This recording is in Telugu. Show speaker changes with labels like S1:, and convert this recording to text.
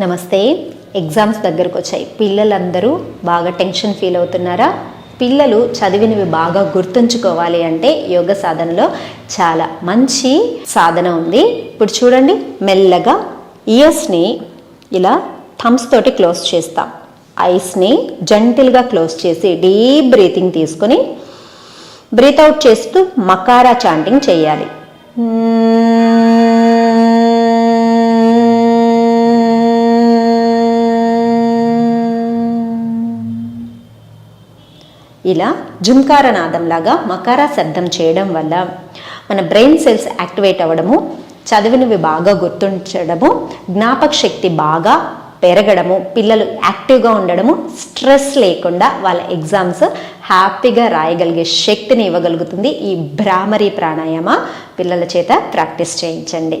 S1: నమస్తే. ఎగ్జామ్స్ దగ్గరకు వచ్చాయి పిల్లలందరూ బాగా టెన్షన్ ఫీల్ అవుతున్నారా? పిల్లలు చదివినవి బాగా గుర్తుంచుకోవాలి అంటే యోగ సాధనలో చాలా మంచి సాధన ఉంది. ఇప్పుడు చూడండి మెల్లగా ఇయర్స్ని ఇలా థమ్స్ తోటి క్లోజ్ చేస్తాం. ఐస్ని జంటిల్గా క్లోజ్ చేసి డీప్ బ్రీతింగ్ తీసుకొని బ్రీత్ అవుట్ చేస్తూ మకారా చాంటింగ్ చేయాలి. ఇలా జుంకార నాదంలాగా మకారా శబ్దం చేయడం వల్ల మన బ్రెయిన్ సెల్స్ యాక్టివేట్ అవ్వడము చదివినవి బాగా గుర్తుంచడము జ్ఞాపక శక్తి బాగా పెరగడము పిల్లలు యాక్టివ్గా ఉండడము స్ట్రెస్ లేకుండా వాళ్ళ ఎగ్జామ్స్ హ్యాపీగా రాయగలిగే శక్తిని ఇవ్వగలుగుతుంది ఈ భ్రామరీ ప్రాణాయామ. పిల్లల చేత ప్రాక్టీస్ చేయించండి.